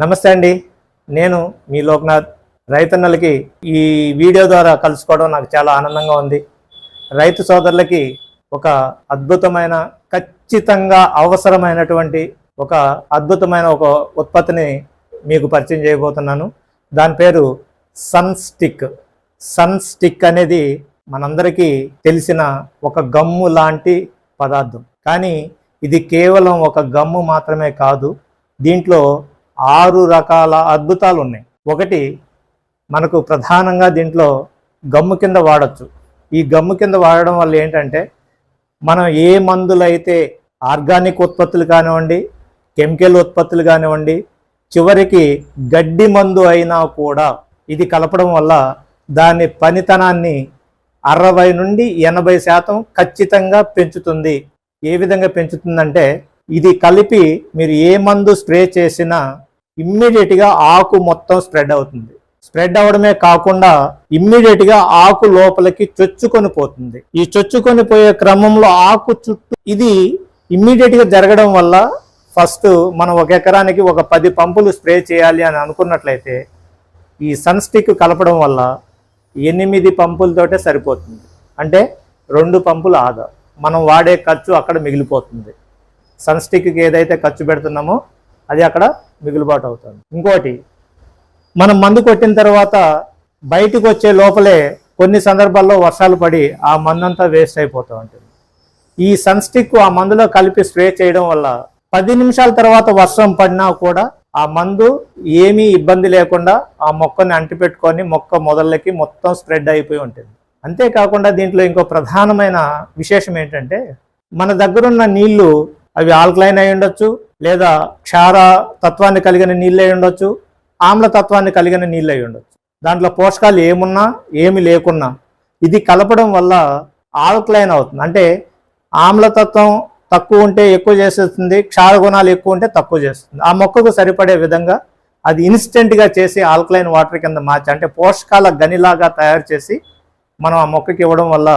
నమస్తే అండి. నేను మీ లోక్నాథ్. రైతన్నలకి ఈ వీడియో ద్వారా కలుసుకోవడం నాకు చాలా ఆనందంగా ఉంది. రైతు సోదరులకి ఒక అద్భుతమైన ఖచ్చితంగా అవసరమైనటువంటి ఒక అద్భుతమైన ఒక ఉత్పత్తిని మీకు పరిచయం చేయబోతున్నాను. దాని పేరు సన్ స్టిక్. సన్ స్టిక్ అనేది మనందరికీ తెలిసిన ఒక గమ్ము లాంటి పదార్థం. కానీ ఇది కేవలం ఒక గమ్ము మాత్రమే కాదు దీంట్లో ఆరు రకాల అద్భుతాలు ఉన్నాయి ఒకటి మనకు ప్రధానంగా దీంట్లో గమ్ము కింద వాడచ్చు. ఈ గమ్ము కింద వాడడం వల్ల ఏంటంటే మనం ఏ మందులైతే ఆర్గానిక్ ఉత్పత్తులు కానివ్వండి కెమికల్ ఉత్పత్తులు కానివ్వండి చివరికి గడ్డి మందు అయినా కూడా ఇది కలపడం వల్ల దాని పనితనాన్ని అరవై నుండి ఎనభై శాతం ఖచ్చితంగా పెంచుతుంది. ఏ విధంగా పెంచుతుందంటే ఇది కలిపి మీరు ఏ మందు స్ప్రే చేసినా ఇమ్మీడియట్గా ఆకు మొత్తం స్ప్రెడ్ అవుతుంది. స్ప్రెడ్ అవడమే కాకుండా ఇమ్మీడియట్గా ఆకు లోపలికి చొచ్చుకొని పోతుంది. ఈ చొచ్చుకొని పోయే క్రమంలో ఆకు చుట్టూ ఇది ఇమ్మీడియట్గా జరగడం వల్ల ఫస్ట్ మనం ఒక ఎకరానికి ఒక పది పంపులు స్ప్రే చేయాలి అని అనుకున్నట్లయితే ఈ సన్ స్టిక్ కలపడం వల్ల ఎనిమిది పంపులతోటే సరిపోతుంది. అంటే రెండు పంపులు ఆదా. మనం వాడే ఖర్చు అక్కడ మిగిలిపోతుంది. సన్ స్టిక్కి ఏదైతే ఖర్చు పెడుతున్నామో అది అక్కడ మిగులుబాటు అవుతుంది ఇంకోటి మనం మందు కొట్టిన తర్వాత బయటకు వచ్చే లోపలే కొన్ని సందర్భాల్లో వర్షాలు పడి ఆ మందంతా వేస్ట్ అయిపోతూ ఉంటుంది. ఈ సన్ స్టిక్ ఆ మందులో కలిపి స్ప్రే చేయడం వల్ల పది నిమిషాల తర్వాత వర్షం పడినా కూడా ఆ మందు ఏమీ ఇబ్బంది లేకుండా ఆ మొక్కని అంటిపెట్టుకొని మొక్క మొదళ్ళకి మొత్తం స్ప్రెడ్ అయిపోయి ఉంటుంది. అంతేకాకుండా దీంట్లో ఇంకో ప్రధానమైన విశేషం ఏంటంటే మన దగ్గరున్న నీళ్ళు అవి ఆల్కలైన్ అయి ఉండొచ్చు లేదా క్షార తత్వాన్ని కలిగిన నీళ్ళు ఉండొచ్చు ఆమ్లతత్వాన్ని కలిగిన నీళ్ళు ఉండొచ్చు. దాంట్లో పోషకాలు ఏమున్నా ఏమి లేకున్నా ఇది కలపడం వల్ల ఆల్కలైన్ అవుతుంది. అంటే ఆమ్లతత్వం తక్కువ ఉంటే ఎక్కువ చేసేస్తుంది క్షార గుణాలు ఎక్కువ ఉంటే తక్కువ చేస్తుంది. ఆ మొక్కకు సరిపడే విధంగా అది ఇన్స్టెంట్గా చేసి ఆల్కలైన్ వాటర్ కింద మార్చి అంటే పోషకాల గనిలాగా తయారు చేసి మనం ఆ మొక్కకి ఇవ్వడం వల్ల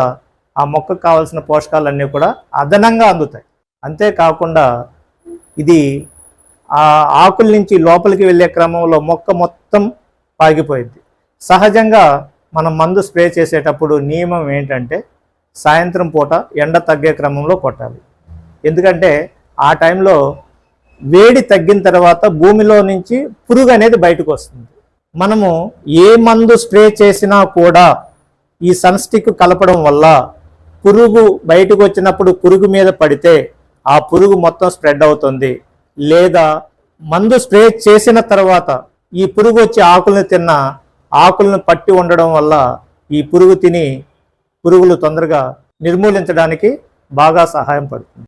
ఆ మొక్కకు కావాల్సిన పోషకాలన్నీ కూడా అదనంగా అందుతాయి. అంతేకాకుండా ఇది ఆ ఆకుల నుంచి లోపలికి వెళ్ళే క్రమంలో మొక్క మొత్తం పాగిపోయింది. సహజంగా మనం మందు స్ప్రే చేసేటప్పుడు నియమం ఏంటంటే సాయంత్రం పూట ఎండ తగ్గే క్రమంలో కొట్టాలి. ఎందుకంటే ఆ టైంలో వేడి తగ్గిన తర్వాత భూమిలో నుంచి పురుగు అనేది బయటకు వస్తుంది. మనము ఏ మందు స్ప్రే చేసినా కూడా ఈ సన్స్టిక్ కలపడం వల్ల పురుగు బయటకు వచ్చినప్పుడు పురుగు మీద పడితే ఆ పురుగు మొత్తం స్ప్రెడ్ అవుతుంది. లేదా మందు స్ప్రే చేసిన తర్వాత ఈ పురుగు వచ్చి ఆకులను తిన్న ఆకులను పట్టి ఉండడం వల్ల ఈ పురుగు తిని పురుగులు తొందరగా నిర్మూలించడానికి బాగా సహాయం పడుతుంది.